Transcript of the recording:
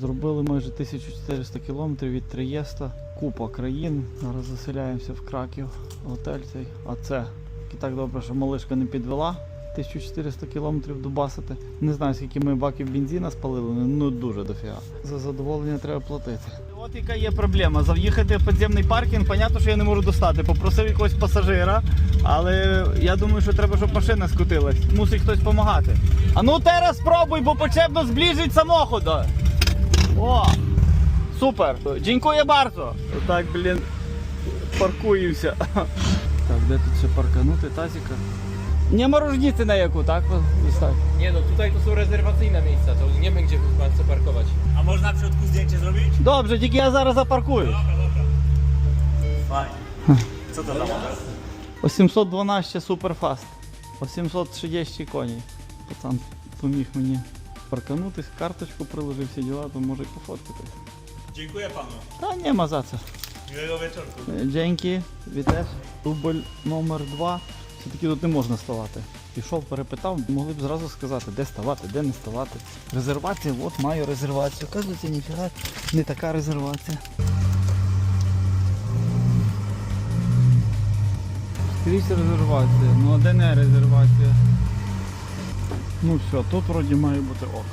Зробили майже 1400 кілометрів від Триєста, купа країн. Зараз заселяємося в Краків, готель цей. А це і так добре, що малишка не підвела. 1400 кілометрів дубасити. Не знаю, скільки ми баків бензина спалили, ну дуже дофіга. За задоволення треба платити. От яка є проблема. Заїхати в підземний паркінг, понятно, що я не можу достати. Попросив якогось пасажира, але я думаю, що треба, щоб машина скотилась. Мусить хтось допомагати. А ну teraz спробуй, бо потрібно зближити самоходу. О! Супер! Дякую bardzo! Так, блін, паркуємося. Так, де тут ще парканути тазика? Nie ma różnicy na jaku, tak? Zostań. Nie no, tutaj to są rezerwacyjne miejsca, to nie będzie pan co parkować. A można w środku zdjęcie zrobić? Dobrze, тільки я зараз запаркую. Dobra, dobra. Fajnie. Co to za model? 812 Superfast. 830 коней. Пацан поміг мені Парканутись, карточку приложив, всі діла, то може й пофоткати. Dziękuję panu. Та нема за це. Miłego wieczorku. Дякую, вітеш. Дубль номер 2. Все-таки тут не можна ставати. Пішов, перепитав, могли б зразу сказати, де ставати, де не ставати. Резервація, от маю резервацію. Кажуть, ніфіга, не така резервація. Скрізь резервація, ну а де не резервація? Ну все, тут вроді має бути ок.